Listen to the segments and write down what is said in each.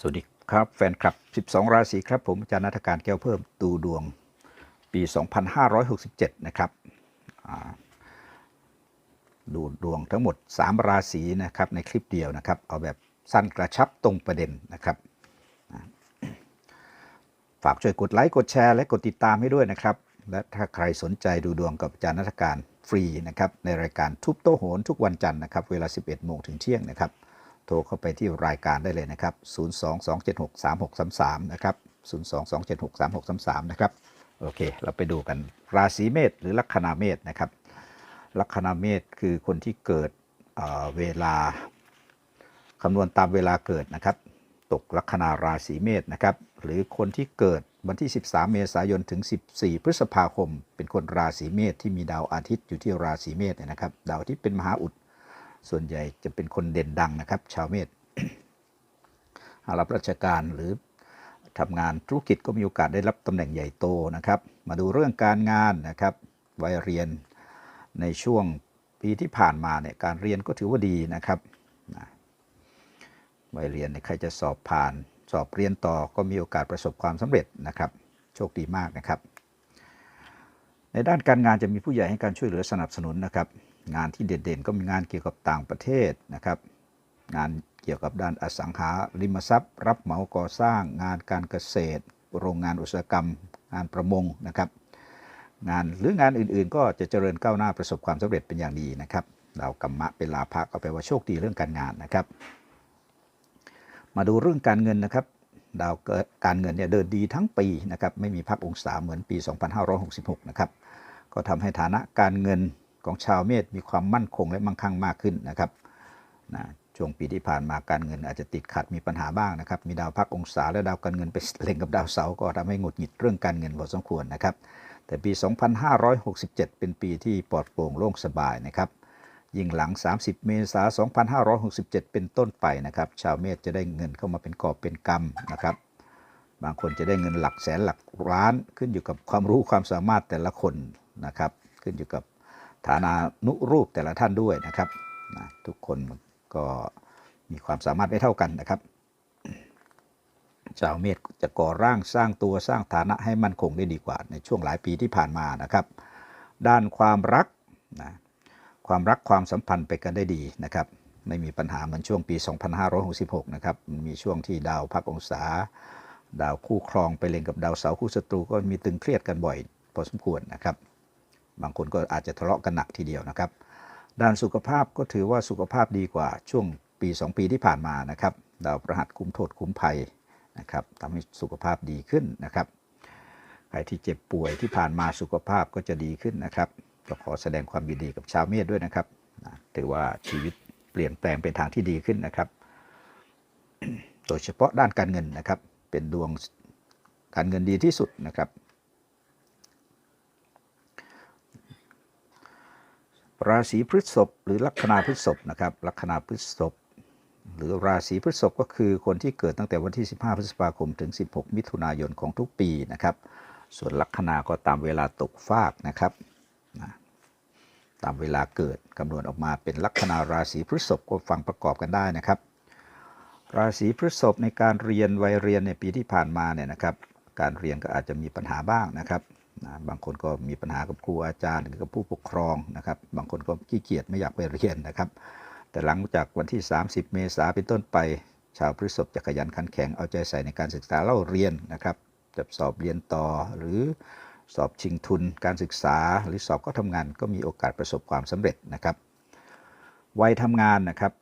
สวัสดีครับแฟนคลับ 12 ราศีครับ ผมอาจารย์นัฐการแก้วเพิ่มดูดวงปี 2567 นะครับดูดวงทั้งหมด 3 ราศีนะครับในคลิปเดียวนะครับ เอาแบบสั้นกระชับตรงประเด็นนะครับฝากช่วยกดไลค์กดแชร์และกดติดตามให้ด้วยนะครับ และถ้าใครสนใจดูดวงกับอาจารย์นัฐการฟรีนะครับในรายการทุบโต๊ะโหนทุกวันจันทร์นะครับเวลา 11 โมงถึงเที่ยงนะครับ โทรเข้าไปที่รายการได้เลยนะครับ 022763633 นะครับ 022763633 นะครับ โอเค เราไปดูกันราศีเมษหรือลัคนาเมษนะครับ ลัคนาเมษคือคนที่เกิดเเวลาคำนวณตามเวลาเกิดนะครับ ตกลัคนาราศีเมษนะครับ หรือคนที่เกิดวันที่ 13 เมษายน ถึง 14 พฤษภาคม เป็นคนราศีเมษที่มีดาวอาทิตย์อยู่ที่ราศีเมษนยนะครับ ดาวอาทิตย์เป็นมหาอุด ส่วนใหญ่จะเป็นคนเด่นดังนะครับ ชาวเมษหารับราชการหรือทำงานธุรกิจก็มีโอกาสได้รับตำแหน่งใหญ่โตนะครับ มาดูเรื่องการงานนะครับวัยเรียนในช่วงปีที่ผ่านมาเนี่ยการเรียนก็ถือว่าดีนะครับวัยเรียนเนี่ยใครจะสอบผ่าน สอบเรียนต่อก็มีโอกาสประสบความสำเร็จนะครับ โชคดีมากนะครับ ในด้านการงานจะมีผู้ใหญ่ให้การช่วยเหลือสนับสนุนนะครับ งานที่เด่นๆ ก็มีงานเกี่ยวกับต่างประเทศนะครับ งานเกี่ยวกับด้านอสังหาริมทรัพย์ รับเหมาก่อสร้าง งานการเกษตร โรงงานอุตสาหกรรม งานประมงนะครับ งานหรืองานอื่นๆ ก็จะเจริญก้าวหน้าประสบความสำเร็จเป็นอย่างดีนะครับดาวกรรมะเป็นลาภะก็แปลว่าโชคดีเรื่องการงานนะครับ มาดูเรื่องการเงินนะครับดาวเกิดการเงินเนี่ยเดินดีทั้งปีนะครับไม่มีพักองศาเหมือนปี 2566 นะครับ ก็ทำให้ฐานะการเงิน ของชาวเมษมีความมั่นคงและมั่งคั่งมากขึ้นนะครับนะช่วงปีที่ผ่านมาการเงินอาจจะติดขัดมีปัญหาบ้างนะครับ มีดาวพักองศาและดาวการเงินไปเล็งกับดาวเสาร์ก็ทำให้หงุดหงิดเรื่องการเงินพอสมควรนะครับ แต่ปี 2567 เป็นปีที่ปลอดโปร่งโล่งสบายนะครับ ยิ่งหลัง 30 เมษายน 2567 เป็นต้นไปนะครับ ชาวเมษจะได้เงินเข้ามาเป็นกอบเป็นกำนะครับ บางคนจะได้เงินหลักแสนหลักล้าน ขึ้นอยู่กับความรู้ความสามารถแต่ละคนนะครับ ขึ้นอยู่กับ ฐานานุรูปแต่ละท่านด้วยนะครับนะทุกคนก็มีความสามารถไม่เท่ากันนะครับชาวเมษจะก่อร่างสร้างตัวสร้างฐานะให้มั่นคงได้ดีกว่า ในช่วงหลายปีที่ผ่านมานะครับ ด้านความรักนะความรักความสัมพันธ์ไปกันได้ดีนะครับไม่มีปัญหาเหมือนช่วงปี 2566 นะครับ มีช่วงที่ดาวพักองศา ดาวคู่ครองไปเล็งกับดาวเสาคู่ศัตรูก็มีตึงเครียดกันบ่อยพอสมควรนะครับ บางคนก็อาจจะทะเลาะกันหนักทีเดียวนะครับ ด้านสุขภาพก็ถือว่าสุขภาพดีกว่าช่วงปี 2 ปีที่ผ่านมานะครับดาวประหัสคุ้มโทษคุ้มภัยนะครับทำให้สุขภาพดีขึ้นนะครับใครที่เจ็บป่วยที่ผ่านมาสุขภาพก็จะดีขึ้นนะครับก็ขอแสดงความยินดีกับชาวเมษด้วยนะครับนะถือว่าชีวิตเปลี่ยนแปลงเป็นทางที่ดีขึ้นนะครับ โดยเฉพาะด้านการเงินนะครับ เป็นดวงการเงินดีที่สุดนะครับ ราศีพฤษภหรือลัคนาพฤษภนะครับลัคนาพฤษภหรือราศีพฤษภก็คือคนที่เกิดตั้งแต่วันที่ 15 พฤษภาคมถึง 16 มิถุนายนของทุกปีนะครับ ส่วนลัคนาก็ตามเวลาตกฟากนะครับนะตามเวลาเกิดคำนวณออกมาเป็นลัคนาราศีพฤษภก็ฟังประกอบกันได้นะครับ ราศีพฤษภในการเรียนวัยเรียนในปีที่ผ่านมาเนี่ยนะครับ การเรียนก็อาจจะมีปัญหาบ้างนะครับ นะบางคนก็มีปัญหากับครูอาจารย์หรือกับผู้ปกครองนะครับ บางคนก็ขี้เกียจไม่อยากไปเรียนนะครับ แต่หลังจากวันที่ 30 เมษายนเป็นต้นไป ชาวพฤษภจะขยันขันแข็งเอาใจใส่ในการศึกษาเล่าเรียนนะครับจะสอบเรียนต่อหรือสอบชิงทุนการศึกษา หรือสอบก็ทำงานก็มีโอกาสประสบความสำเร็จนะครับวัยทำงานนะครับ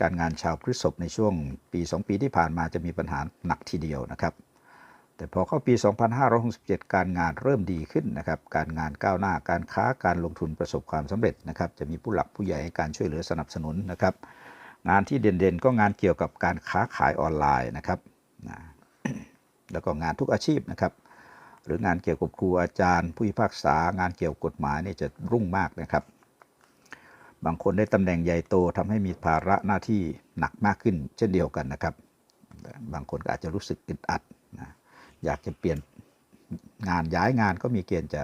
การงานชาวพฤษภในช่วงปี 2 ปีที่ผ่านมาจะมีปัญหาหนักทีเดียวนะครับ แต่พอเข้าปี 2567 การงานเริ่มดีขึ้นนะครับ การงานก้าวหน้า การค้า การลงทุนประสบความสำเร็จนะครับ จะมีผู้หลักผู้ใหญ่ให้การช่วยเหลือสนับสนุนนะครับ งานที่เด่นๆ ก็งานเกี่ยวกับการค้าขายออนไลน์นะครับนะแล้วก็งานทุกอาชีพนะครับ หรืองานเกี่ยวกับครูอาจารย์ ผู้พิพากษา งานเกี่ยวกับกฎหมายนี่จะรุ่งมากนะครับ บางคนได้ตำแหน่งใหญ่โตทำให้มีภาระหน้าที่หนักมากขึ้น เช่นเดียวกันนะครับ บางคนก็อาจจะรู้สึกอึดอัดนะ อยากจะเปลี่ยนงานย้ายงานก็มีเกณฑ์จะ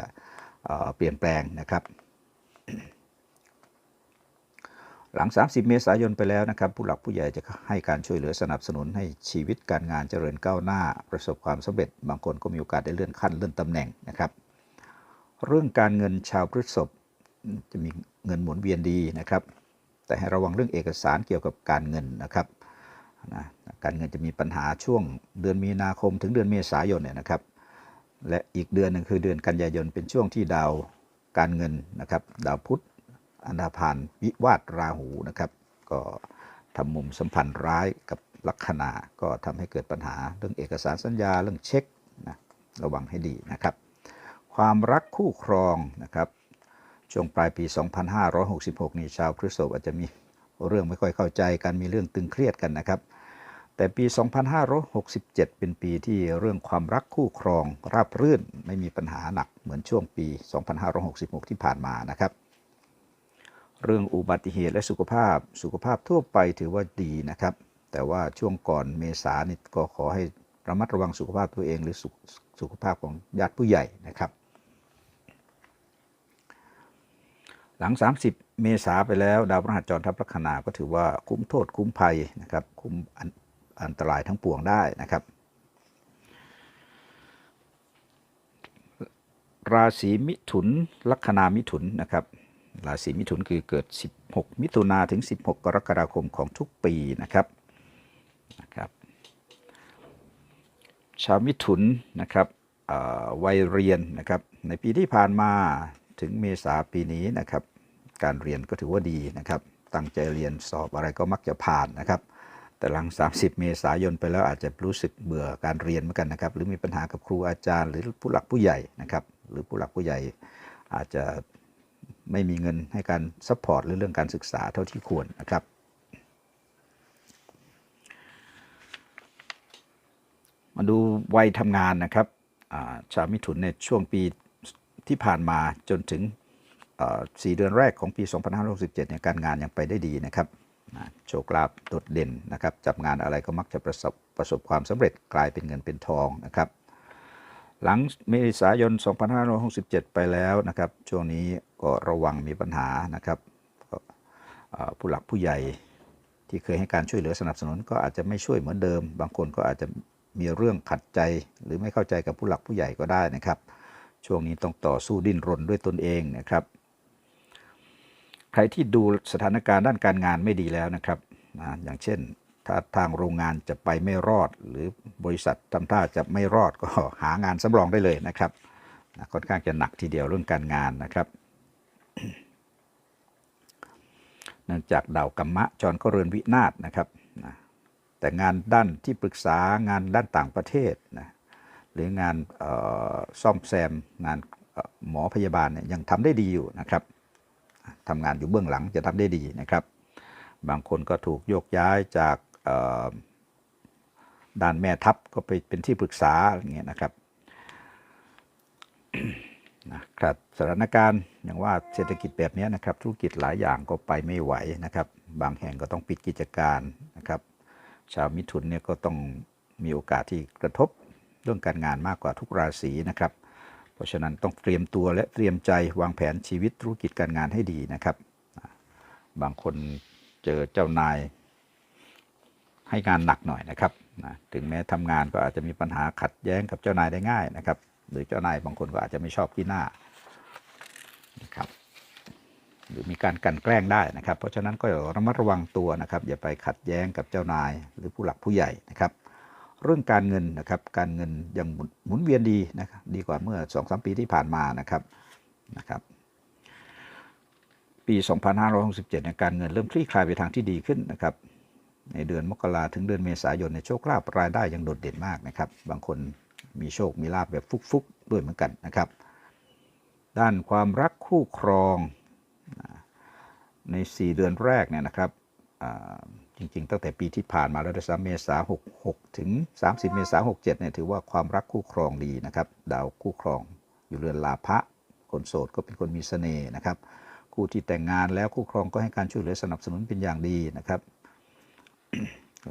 เเปลี่ยนแปลงนะครับ หลัง 30 เมษายนไปแล้วนะครับ ผู้หลักผู้ใหญ่จะให้การช่วยเหลือสนับสนุนให้ชีวิตการงานเจริญก้าวหน้า ประสบความสำเร็จ บางคนก็มีโอกาสได้เลื่อนขั้นเลื่อนตำแหน่งนะครับ เรื่องการเงินชาวพฤษภจะมีเงินหมุนเวียนดีนะครับ แต่ให้ระวังเรื่องเอกสารเกี่ยวกับการเงินนะครับ นะการเงินจะมีปัญหาช่วงเดือนมีนาคมถึงเดือนเมษายนเนี่ยนะครับ และอีกเดือนหนึ่งคือเดือนกันยายนเป็นช่วงที่ดาวการเงินนะครับ ดาวพุธอันดาพานวิวาทราหูนะครับ ก็ทำมุมสัมพันธ์ร้ายกับลัคนาก็ทำให้เกิดปัญหาเรื่องเอกสารสัญญาเรื่องเช็คนะระวังให้ดีนะครับ ความรักคู่ครองนะครับช่วงปลายปี 2566 นี่ชาวพฤษภอาจจะมีเรื่องไม่ค่อยเข้าใจกันมีเรื่องตึงเครียดกันนะครับ แต่ปี 2567 เป็นปีที่เรื่องความรักคู่ครอง ราบรื่นไม่มีปัญหาหนักเหมือนช่วงปี 2566 ที่ผ่านมานะครับ เรื่องอุบัติเหตุและสุขภาพ สุขภาพทั่วไปถือว่าดีนะครับ แต่ว่าช่วงก่อนเมษานี่ก็ขอให้ระมัดระวังสุขภาพตัวเองหรือสุขสุขภาพของญาติผู้ใหญ่นะครับ หลัง 30 เมษาไปแล้ว ดาวพฤหัสจรทัพลัคนาก็ถือว่าคุ้มโทษคุ้มภัยนะครับ คุ้ม อันตรายทั้งปวงได้นะครับ ราศีมิถุนลัคนามิถุนนะครับราศีมิถุนคือเกิด 16 มิถุนาถึง 16 กรกฎาคมของทุกปีนะครับนะครับ ชาวมิถุนนะครับวัยเรียนนะครับ ในปีที่ผ่านมาถึงเมษาปีนี้นะครับ การเรียนก็ถือว่าดีนะครับ ตั้งใจเรียนสอบอะไรก็มักจะผ่านนะครับ แต่หลัง 30 เมษายนไปแล้วอาจจะรู้สึกเบื่อการเรียนเหมือนกันนะครับ หรือมีปัญหากับครูอาจารย์ หรือผู้หลักผู้ใหญ่นะครับ หรือผู้หลักผู้ใหญ่อาจจะไม่มีเงินให้การซัพพอร์ตหรือเรื่องการศึกษาเท่าที่ควรนะครับ มาดูวัยทำงานนะครับชาวมิถุนในช่วงปีที่ผ่านมาจนถึงสี่เดือนแรกของปี 2567เนี่ยการงานยังไปได้ดีนะครับ โชคลาภโดดเด่นนะครับ จับงานอะไรก็มักจะประสบประสบความสำเร็จกลายเป็นเงินเป็นทองนะครับหลังเมษายน 2567 ไปแล้วนะครับ ช่วงนี้ก็ระวังมีปัญหานะครับผู้หลักผู้ใหญ่ที่เคยให้การช่วยเหลือสนับสนุนก็อาจจะไม่ช่วยเหมือนเดิม บางคนก็อาจจะมีเรื่องขัดใจ หรือไม่เข้าใจกับผู้หลักผู้ใหญ่ก็ได้นะครับ ช่วงนี้ต้องต่อสู้ดิ้นรนด้วยตนเองนะครับ ใครที่ดูสถานการณ์ด้านการงานไม่ดีแล้วนะครับนะอย่างเช่น ถ้าทางโรงงานจะไปไม่รอด หรือบริษัททำท่าจะไม่รอดก็หางานสำรองได้เลยนะครับนะค่อนข้างจะหนักทีเดียวเรื่องการงานนะครับเนื่องจากดาวกัมมะจรก็เรือนวินาศนะครับนะแต่งานด้านที่ปรึกษางานด้านต่างประเทศนะหรืองานซ่อมแซมงานหมอพยาบาลเนี่ยยังทำได้ดีอยู่นะครับ ทำงานอยู่เบื้องหลังจะทำได้ดีนะครับ บางคนก็ถูกโยกย้ายจากด้านแม่ทัพก็ไปเป็นที่ปรึกษาอย่างเงี้ยนะครับนะครับสถานการณ์อย่างว่าเศรษฐกิจแบบนี้นะครับธุรกิจหลายอย่างก็ไปไม่ไหวนะครับ บางแห่งก็ต้องปิดกิจการนะครับ ชาวมิถุนเนี่ยก็ต้องมีโอกาสที่กระทบเรื่องการงานมากกว่าทุกราศีนะครับ เพราะฉะนั้นต้องเตรียมตัวและเตรียมใจวางแผนชีวิตธุรกิจการงานให้ดีนะครับ บางคนเจอเจ้านายให้งานหนักหน่อยนะครับนะถึงแม้ทำงานก็อาจจะมีปัญหาขัดแย้งกับเจ้านายได้ง่ายนะครับ หรือเจ้านายบางคนก็อาจจะไม่ชอบที่หน้านะครับหรือมีการกันแกล้งได้นะครับ เพราะฉะนั้นก็ระมัดระวังตัวนะครับ อย่าไปขัดแย้งกับเจ้านายหรือผู้หลักผู้ใหญ่นะครับ เรื่องการเงินนะครับ การเงินยังหมุนเวียนดีนะครับดีกว่าเมื่อ2อสปีที่ผ่านมานะครับนะครับ ปี 2567เนี่ยการเงินเริ่มคลี่คลายไปทางที่ดีขึ้นนะครับ ในเดือนมกราถึงเดือนเมษายนในโชคลาภรายได้ยังโดดเด่นมากนะครับ บางคนมีโชคมีลาภแบบฟุกๆด้วยเหมือนกันนะครับ ด้านความรักคู่ครองนะใน 4 เดือนแรกเนี่ยนะครับ จริงๆ ตั้งแต่ปีที่ผ่านมาแล้วด้วยซ้ำเมษา66 ถึง 30 เมษา67เนี่ยถือว่าความรักคู่ครองดีนะครับดาวคู่ครองอยู่เรือนลาภะคนโสดก็เป็นคนมีเสน่ห์นะครับคู่ที่แต่งงานแล้วคู่ครองก็ให้การช่วยเหลือสนับสนุนเป็นอย่างดีนะครับ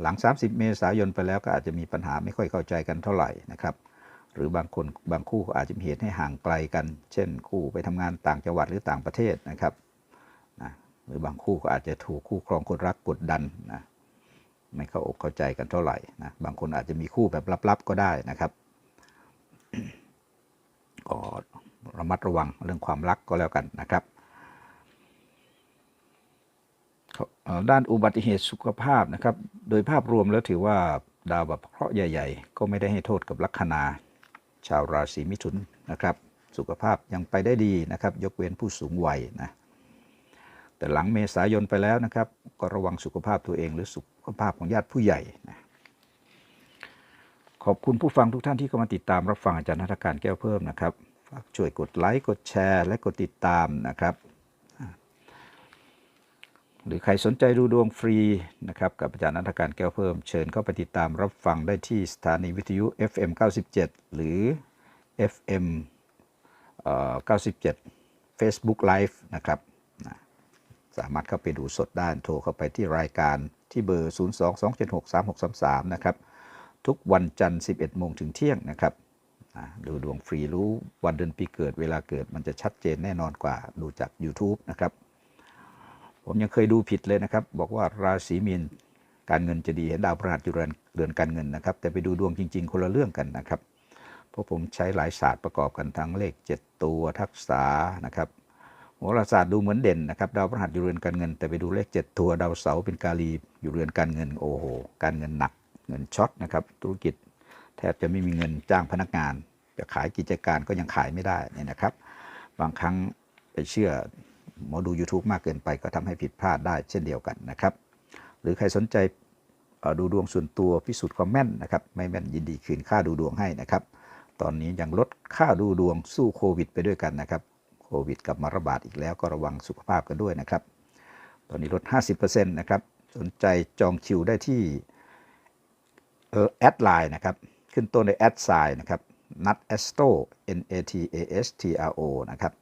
หลัง 30 เมษายนไปแล้วก็อาจจะมีปัญหาไม่ค่อยเข้าใจกันเท่าไหร่นะครับหรือบางคนบางคู่อาจจะมีเหตุให้ห่างไกลกัน เช่น คู่ไปทำงานต่างจังหวัดหรือต่างประเทศนะครับนะ หรือบางคู่ก็อาจจะถูกคู่ครองคนรักกดดันนะไม่เข้าอกเข้าใจกันเท่าไหร่นะบางคนอาจจะมีคู่แบบลับๆก็ได้นะครับก็ระมัดระวังเรื่องความรักก็แล้วกันนะครับ ด้านอุบัติเหตุสุขภาพนะครับ โดยภาพรวมแล้วถือว่าดาวแบบเคราะห์ใหญ่ ๆ ก็ไม่ได้ให้โทษกับลัคนา ชาวราศีมิถุนนะครับ สุขภาพยังไปได้ดีนะครับ ยกเว้นผู้สูงวัยนะ แต่หลังเมษายนไปแล้วนะครับ ก็ระวังสุขภาพตัวเอง หรือสุขภาพของญาติผู้ใหญ่นะขอบคุณผู้ฟังทุกท่านที่เข้ามาติดตามรับฟังอาจารย์นัฐการแก้วเพิ่มนะครับฝากช่วยกดไลค์กดแชร์ และกดติดตามนะครับ หรือใครสนใจดูดวงฟรีนะครับกับอาจารย์นัฐการแก้วเพิ่ม เชิญเข้าไปติดตามรับฟังได้ที่สถานีวิทยุ FM 97 หรือ FM เอ่อ97 Facebook Live นะครับ สามารถเข้าไปดูสดได้โทรเข้าไปที่รายการที่เบอร์ 022763633 นะครับ ทุกวันจันทร์ 11 โมงถึงเที่ยงนะครับดูดวงฟรีรู้วันเดือนปีเกิดเวลาเกิดมันจะชัดเจนแน่นอนกว่าดูจาก YouTube นะครับ ผมยังเคยดูผิดเลยนะครับ บอกว่าราศีมีนการเงินจะดีเห็นดาวพฤหัสอยู่เรนเดือนการเงินนะครับ แต่ไปดูดวงจริง ๆ คนละเรื่องกันนะครับ เพราะผมใช้หลายศาสตร์ประกอบกันทั้งเลข 7 ตัวทักษะนะครับ โหราศาสตร์ดูเหมือนเด่นนะครับดาวพฤหัสอยู่เรือนการเงิน แต่ไปดูเลข7ตัวดาวเสาร์เป็นกาลีอยู่เรือนการเงินโอ้โหการเงินหนักเงินช็อตนะครับธุรกิจแทบจะไม่มีเงินจ้างพนักงาน จะขายกิจการก็ยังขายไม่ได้นี่นะครับ บางครั้งไปเชื่อหมอดู YouTube มากเกินไปก็ทำให้ผิดพลาดได้เช่นเดียวกันนะครับ หรือใครสนใจดูดวงส่วนตัวพิสูจน์ความแม่นนะครับ ไม่แม่นยินดีคืนค่าดูดวงให้นะครับ ตอนนี้ยังลดค่าดูดวงสู้โควิด ไปด้วยกันนะครับ โควิดกลับมาระบาดอีกแล้วก็ระวังสุขภาพกันด้วยนะครับ ตอนนี้ลด 50%นะครับ สนใจจองคิวได้ที่แอดไลน์นะครับ ขึ้นต้นในแอดไซน์นะครับนัด astro n a t a s t r o นะครับ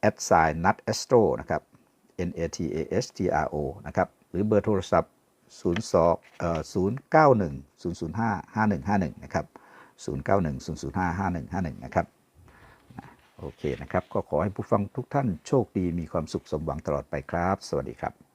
แอดไซน์นัด astro นะครับ n a t a s t r o นะครับ หรือเบอร์โทรศัพท์ 02เอ่อ091 005 5151 นะครับ 091 005 5151 นะครับ โอเคนะครับ ก็ขอให้ผู้ฟังทุกท่านโชคดีมีความสุขสมหวังตลอดไปครับ สวัสดีครับ